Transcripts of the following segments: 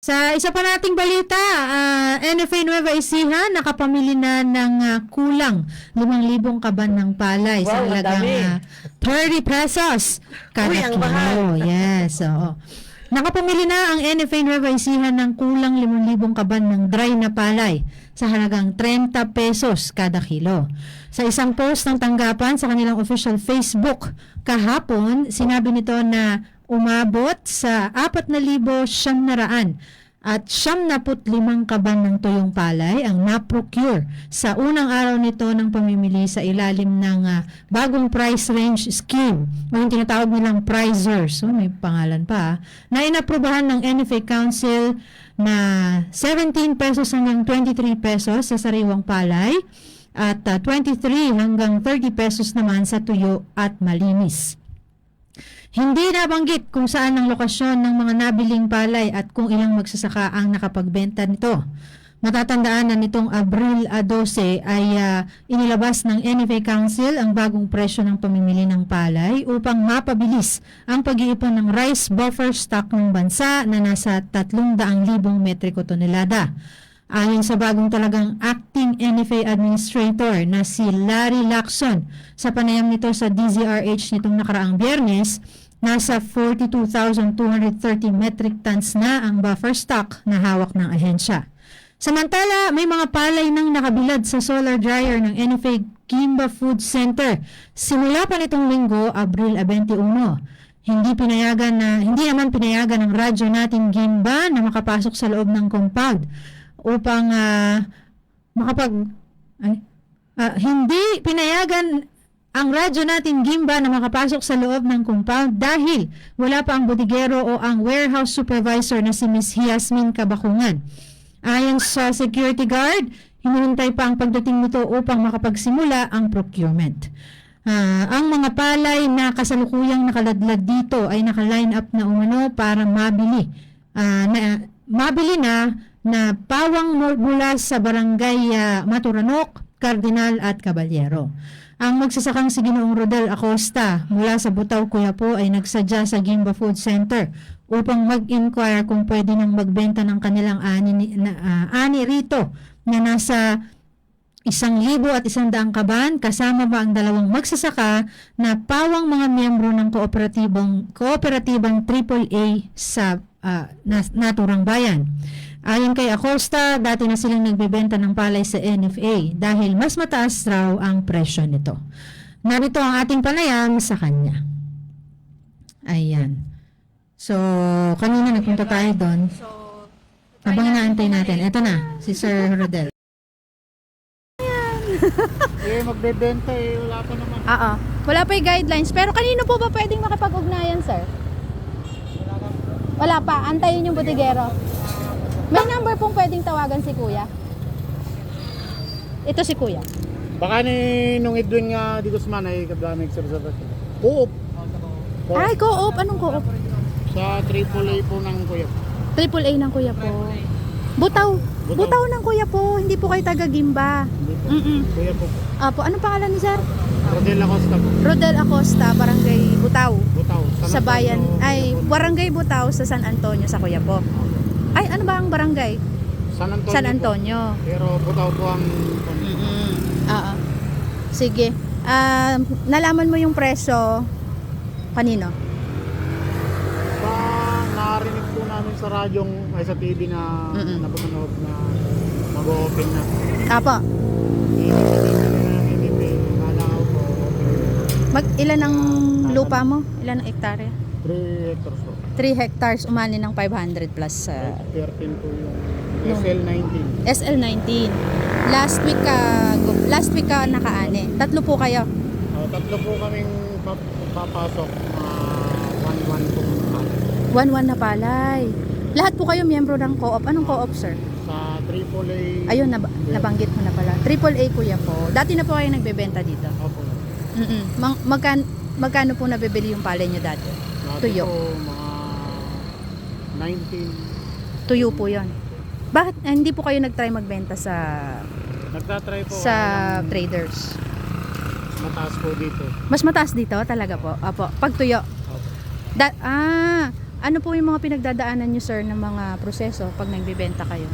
Sa isa pa nating balita, ah, NFA Nueva Ecija nakapamili na ng ah, kulang 5,000 kaban ng palay sa Wow, ang halagang dami. ah, 30 pesos kada Uy, kilo. Yes, oo. Nakapamili na ang NFA Nueva Ecija ng kulang 5,000 kaban ng dry na palay sa halagang 30 pesos kada kilo. Sa isang post ng tanggapan sa kanilang official Facebook kahapon, sinabi nito na umabot sa 4,700 at 75 kaban ng tuyong palay ang na-procure sa unang araw nito ng pamimili sa ilalim ng ah, bagong price range scheme o yung tinatawag nilang pricers, so may pangalan pa, ah, na inaprubahan ng NFA Council na 17 pesos hanggang 23 pesos sa sariwang palay at ah, 23 hanggang 30 pesos naman sa tuyo at malinis. Hindi nabanggit kung saan ang lokasyon ng mga nabiling palay at kung ilang magsasaka ang nakapagbenta nito. Matatandaan na nitong Abril ah, 12 ay ah, inilabas ng NFA Council ang bagong presyo ng pamimili ng palay upang mapabilis ang pag-iipon ng rice buffer stock ng bansa na nasa 300,000 metriko tonelada. Ayon sa bagong talagang acting NFA administrator na si Larry Lacson, sa panayam nito sa DZRH nitong nakaraang biyernes, nasa 42,230 metric tons na ang buffer stock na hawak ng ahensya. Samantala, may mga palay nang nakabilad sa solar dryer ng NFA Kimba Food Center simula pa nitong linggo, Abril 21. Hindi pinayagan na hindi naman pinayagan ng radyo natin Gimba na makapasok sa loob ng compound upang ah, makapag ay, ah, hindi pinayagan ang radyo natin Gimba na makapasok sa loob ng compound dahil wala pa ang bodigero o ang warehouse supervisor na si Miss Yasmin Kabakungan. Ayon sa security guard, hinihintay pa ang pagdating nito upang makapagsimula ang procurement. Ah, ang mga palay na kasalukuyang nakaladlad dito ay naka-line up na umano para mabili. Ah, na, mabili na na pawang mu- mula sa barangay ah, Maturanok, Cardinal at Caballero. Ang magsasakang si Ginoong Rodel Acosta mula sa Butaw, Kuyapo ay nagsadya sa Gimba Food Center upang mag-inquire kung pwede nang magbenta ng kanilang ani, ni- na, ah, ani rito na nasa isang libo at isang daang kaban kasama ba ang dalawang magsasaka na pawang mga miyembro ng kooperatibang kooperatibang AAA sa nas- naturang bayan. Ayon kay Acosta, dati na silang nagbebenta ng palay sa NFA dahil mas mataas raw ang presyo nito. Narito ang ating panayam sa kanya. Ayan. So, kanina nagpunta tayo doon. Habang inaantay natin, eto na, si Sir Rodel. Eh, magbebenta eh. Wala pa naman. Oo. Wala pa yung guidelines. Pero kanino po ba pwedeng makipag-ugnayan, sir? Wala pa. Antayin yung butigero. May number pong pwedeng tawagan si kuya. Ito si kuya. Baka ni nung Edwin nga di Guzman ay kadamig sa reservation. Coop. Coop. Ay, co-op. Anong co-op? Sa AAA po ng Kuya. Triple A ng kuya po. Butaw. Butaw. Butaw ng kuya po. Hindi po kayo taga-Gimba. Hindi po. Mm-mm. Kuya po. Apo, anong pangalan ni sir? Rodela Costa po. Rodel Acosta, Barangay Butaw. Butaw. Sa bayan, Antonio, ay, po. Barangay Butaw sa San Antonio sa kuya po. Ay, ano ba ang barangay? San Antonio. San po. Antonio. Pero Butaw po ang Oo. Sige. Ah, nalaman mo yung presyo kanino? Sa narinig po namin sa radyong ay sa TV na napapanood na mag-open na. Apo. Mag ilan ang lupa mo? Ilan ang hektarya? 3 hectares. 3 hectares umani ng 500 plus sa 13 po yung No. SL19. SL19. Last week ka last week ka nakaani. Tatlo po kayo. Oh, tatlo po kaming pap- papasok na 1-1 po One-one na palay. Lahat po kayo miyembro ng co-op. Anong co-op, sir? sa AAA. Ayun, nab- nabanggit mo na pala. Triple A kuya po. Dati na po kayo nagbebenta dito. Opo. Mm-mm. Mang- magkan- magkano po nabibili yung palay nyo dati? Dati Tuyo. po mga 19. Tuyo po yon. Bakit eh, hindi po kayo nag-try magbenta sa Nagtatry po sa ako ng traders? mataas po dito. Mas mataas dito talaga po. Apo, pag tuyo. Opo. Da- ah, Ano po yung mga pinagdadaanan nyo, sir, ng mga proseso pag nagbibenta kayo?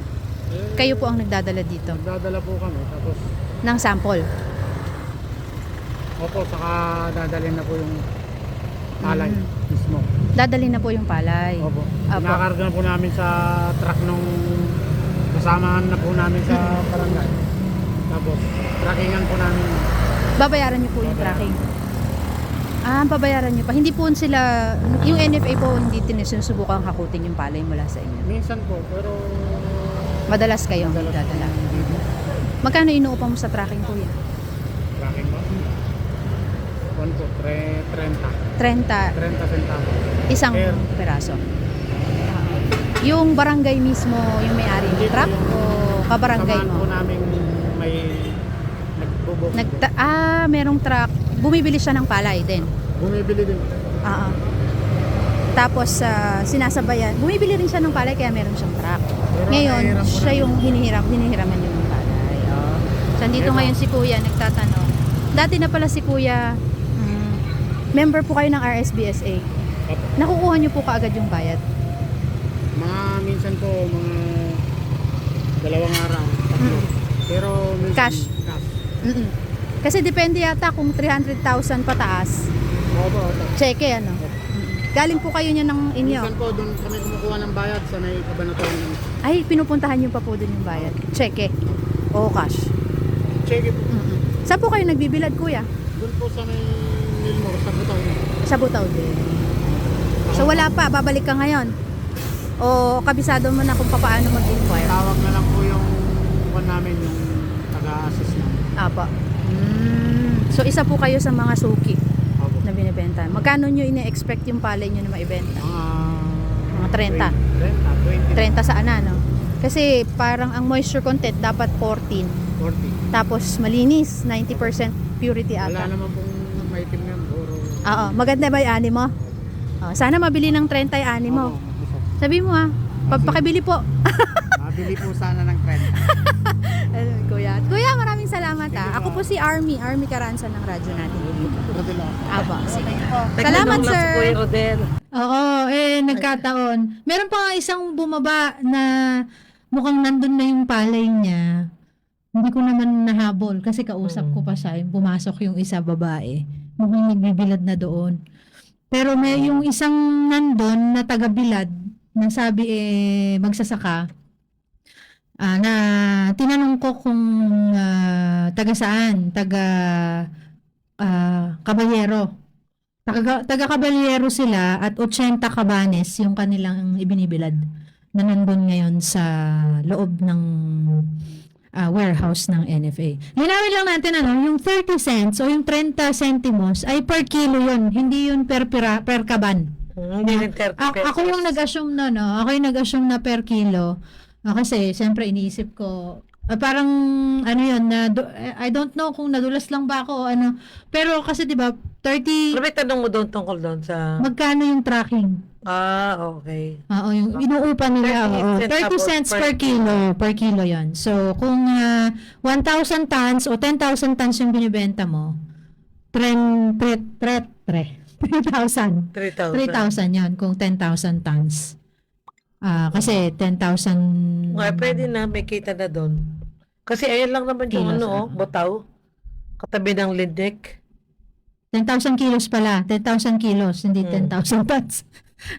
Eh, Kayo po ang nagdadala dito Nagdadala po kami. Tapos, ng sample. opo, saka dadalhin na po yung palay Mm. Dadali na po yung palay. Opo. Apo. Pinakarga na po namin sa truck nung kasamahan na po namin sa barangay. Tapos, trackingan po namin. Babayaran nyo po yung tracking. Ah, babayaran nyo pa. Hindi po sila, yung NFA po hindi tinusubukang hakutin yung palay mula sa inyo. Minsan po, pero... Madalas kayo ang madalas po. Magkano inuupa mo sa tracking po yan? One po, tre, 30. 30, 30 centavos. isang Per. peraso. Yung barangay mismo, yung may-ari ng truck yung o kabarangay Samahan po mo? namin may nagbubok. Nagta- ah, merong truck. Bumibili siya ng palay din. Bumibili din. Ah. ah. Tapos ah, sinasabayan, bumibili rin siya ng palay kaya meron siyang truck. Pero Ngayon, siya yung hinihiram, hinihiraman niyo ng palay. Oh. So, Eto. ngayon si Kuya nagtatanong. Dati na pala si Kuya, member po kayo ng RSBSA. Opo. Nakukuha niyo po kaagad yung bayad. Mga minsan po, mga dalawang araw, tatlo. Mm. Pero minsan, Cash. cash. Mm-mm. Kasi depende yata kung 300,000 pataas. Opo, opo. Cheque ano. Mm-mm. Galing po kayo niya ng inyo. Minsan po, doon kami kumukuha ng bayad sa may kabanatuan Ay, pinupuntahan niyo pa po doon yung bayad. Cheque. O cash. cheque po. Mm-mm. Saan po kayo nagbibilad, Kuya? Doon po sa may Milmore, sa Butaw. Sa Butaw din. So wala pa, babalik ka ngayon. O kabisado mo na kung paano mag-inquire. Tawag na lang po yung kuwan namin, yung taga-assist namin. Apa. Mm. So isa po kayo sa mga suki Opo. na binibenta. Magkano nyo ini-expect yung palay nyo na maibenta? Mga... Mga 30. 30, 20. 30 sa ana, no? Kasi parang ang moisture content dapat 14. 40. Tapos malinis, 90% purity Wala ata. naman pong maitim na. Oo, maganda ba yung ani mo? Oh, sana mabili ng 30 yung ani mo. Opo. Sabi mo ha, pagpakibili po. Mabili po sana ng 30. Ano, Kuya. Kuya, maraming salamat ha. Ako po si Army, Army Karansan ng radyo natin. Aba, sige. Salamat, Nagtanong lang sir. Si Kuya Rodel. Oo, eh, nagkataon. Meron pa nga isang bumaba na mukhang nandun na yung palay niya. Hindi ko naman nahabol kasi kausap ko pa siya. Yung pumasok yung isa babae. Mukhang nagbibilad na doon. Pero may yung isang nandun na taga-bilad na sabi eh magsasaka. Ah, na tinanong ko kung ah, taga saan, taga ah, Caballero. Taga, taga Caballero sila at 80 cabanes yung kanilang ibinibilad na nandun ngayon sa loob ng ah, warehouse ng NFA. Linawin lang natin ano, yung 30 cents o yung 30 centimos ay per kilo yun, hindi yun per, pira, per kaban. Hindi rin 30 A- pesos. ako yung nag-assume na, no? Ako yung nag-assume na per kilo. Ah, kasi, siyempre, iniisip ko, ah, parang, ano yun, na, do- I don't know kung nadulas lang ba ako o ano. Pero kasi, di ba, 30, Pero may tanong mo doon tungkol doon sa... magkano yung tracking? Ah, okay. Oo, yung inuupa nila, 30 oo. cents 30 tapos cents per per kilo, per kilo yon So, kung ah, 1,000 tons o 10,000 tons yung binibenta mo, tren, tre, tre, tre, 3,000. 3,000. 3,000 yun kung 10,000 tons. Ah, kasi 10,000 Nga, pwede na, may kita na doon. Kasi ayan lang naman yung Kilos, ano, oh, ah. uh-huh. botaw. Katabi ng lindik. 10,000 kilos pala. 10,000 kilos, hindi Hmm. 10,000 tons.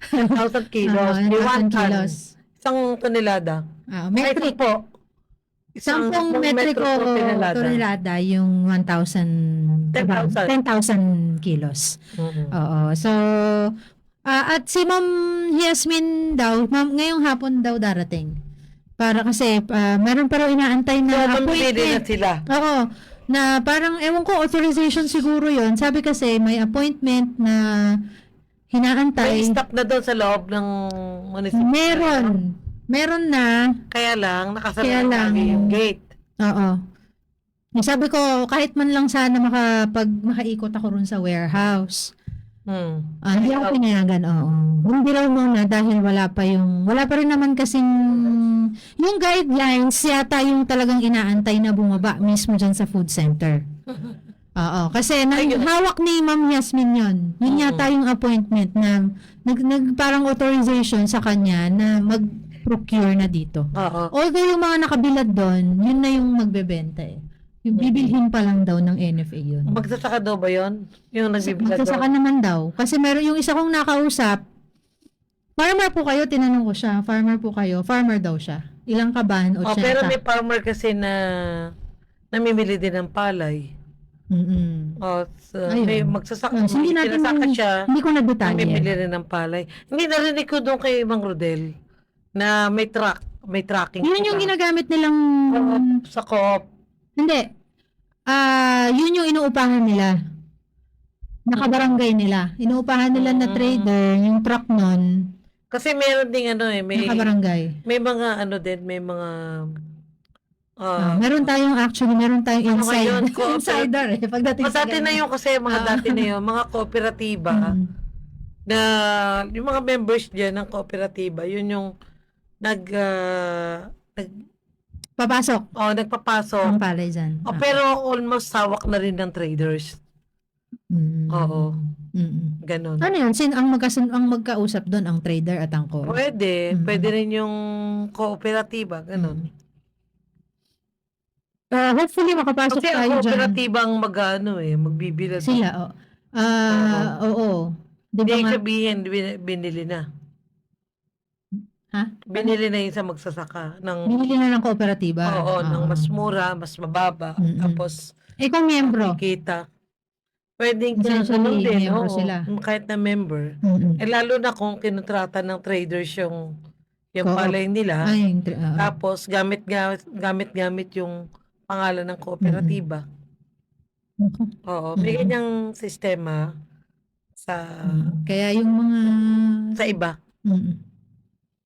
1,000 kilos. Oo, Di 10,000 one ton. kilos. Isang tonelada. Ah, Ay, metric. po. Isang Sampung isang metric metro o tonelada. tonelada yung 1,000 10,000. 10,000 kilos. Mm-mm. Oo. So, ah, at si Ma'am Yasmin daw, ma'am, ngayong hapon daw darating. Para kasi, ah, meron pa raw inaantay So, na na appointment. sila. Oo. Na parang, ewan ko, authorization siguro yon Sabi kasi, may appointment na May hinaantay. stock na doon sa loob ng municipal. Meron. Meron na. Kaya lang, nakasara Kaya na lang. yung gate. Oo. Sabi ko, kahit man lang sana makapag, makaikot ako ron sa warehouse. Hmm. Ah, hindi ako pinayagan, oo. Hindi raw muna dahil wala pa yung, wala pa rin naman kasing, yung guidelines yata yung talagang inaantay na bumaba mismo dyan sa food center. Oo, kasi nang hawak ni Ma'am Yasmin yun. Yun Mm. yata yung appointment na nag, nag parang authorization sa kanya na mag-procure na dito. Oo. Although yung mga nakabilad doon, yun na yung magbebenta eh. Yung bibilhin pa lang daw ng NFA yun. Magsasaka daw ba yun? Yung nagbibilad Magsasaka daw? naman daw. Kasi meron yung isa kong nakausap, farmer po kayo, tinanong ko siya, farmer po kayo, farmer daw siya. Ilang kaban o Oh, pero may farmer kasi na namimili din ng palay. Mm-mm. Oh, so, Ayun. may magsasaka, Ah, hindi may natin yung- siya. Hindi ko na detalye. Namimili rin ng palay. Hindi narinig ko doon kay Mang Rodel na may truck, may tracking. Yun yung ginagamit nilang sa co-op. Hindi. Ah, yun yung inuupahan nila. Nakabarangay nila. Inuupahan nila na Mm. trader, yung truck nun, Kasi meron ding ano eh, may nakabarangay. may mga ano din, may mga Ah, ah, meron tayong actually, meron tayong Ano inside, ngayon, co- insider eh. Pagdating mga dati na yung kasi mga Ah. dati na yun, mga kooperatiba Mm. na yung mga members diyan ng kooperatiba, yun yung nag ah, nag Papasok oh, nagpapasok. ang palay dyan. Oh, Ah. pero almost sawak na rin ng traders. Mm. Oo. Mm-mm. Ganon. Ano yun? Sin, ang, magkasun, ang magkausap doon, ang trader at ang co. Pwede. Mm. Pwede rin yung kooperatiba. Ganon. Ah, hopefully makapasok Kasi ang tayo dyan. kooperatiba ang mag-ano eh, magbibilad. Sila, oh. Ah, oo. Di ba Hindi nga? sabihin, bin- binili na. Ha? Binili na yun sa magsasaka. Ng, Binili na ng kooperatiba. oo, ng Ah. mas mura, mas mababa. Mm-mm. Tapos, Eh kung miyembro. kita. Pwedeng Essentially, ganun din. miyembro oo. sila. Kahit na member. Mm-mm. Eh, lalo na kung kinutrata ng traders yung yung Co-op. palay nila. Ay, yung tra- ah. Tapos, gamit, gamit, gamit, gamit yung pangalan ng kooperatiba. Naku. Oo. May Mm-mm. ganyang sistema sa Mm. Kaya yung mga... sa iba. Mm.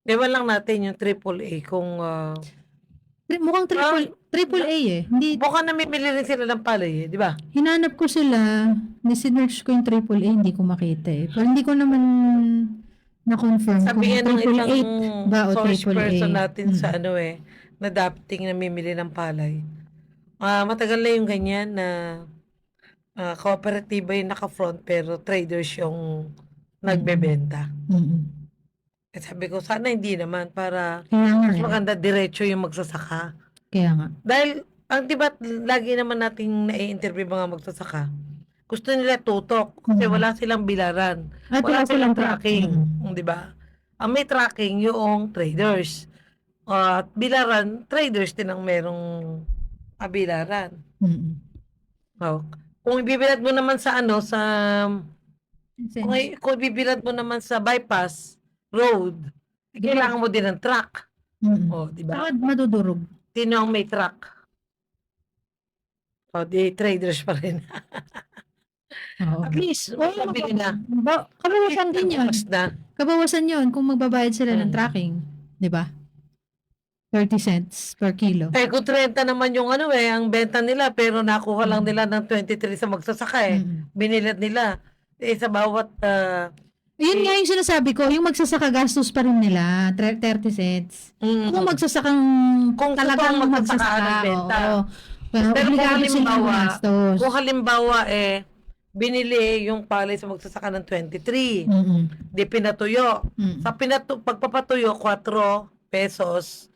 Ewan lang natin yung AAA kung uh, Tri- Mukhang triple, triple A eh. Hindi, baka namimili rin sila ng palay eh, di ba? hinanap ko sila, nisinerch ko yung triple A, hindi ko makita eh. Pero hindi ko naman na-confirm kung Sabihin ng triple isang A ba o source triple A. person natin Mm. sa ano eh, na dating namimili ng palay. Ah, matagal na yung ganyan na ah, kooperatiba yung naka-front pero traders yung nagbebenta. Mm-mm. Eh, sabi ko, sana hindi naman para Kaya nga mas eh. maganda diretso yung magsasaka. Kaya nga. Dahil, ang diba, lagi naman nating nai-interview mga magsasaka. Gusto nila tutok kasi Mhm. wala silang bilaran. At Wala silang track. tracking. Mm. Di ba? Ang may tracking yung traders. At bilaran, traders din ang merong kabilaran. Mm-mm. Oh. Kung ibibilad mo naman sa ano, sa... Kung, i- kung ibibilad mo naman sa bypass road, kailangan mo din ng truck. Mm-mm. Oh, di ba? Bakit madudurog? Sino ang may truck? O, di traders pa rin. Oo. At least, Oo. Ba, kabawasan din yun. Mas na. Kabawasan yun kung magbabayad sila ng Mm. tracking. Di ba? 30 cents per kilo. Eh, kung 30 naman yung ano eh, ang benta nila, pero nakuha lang Mm. nila ng 23 sa magsasaka eh. Mm-mm. Binilad nila. Eh, sa bawat, ah, Yun nga yung sinasabi ko, yung magsasaka gastos pa rin nila, tre- 30 cents. mm, Kung magsasakang Kung talagang magsasaka, magsasaka ng benta. oo. Pero, Pero kung halimbawa, kung halimbawa eh, binili yung palay sa magsasaka ng 23, Mm-mm. di pinatuyo. Mm. Sa pinatu pagpapatuyo, 4 pesos.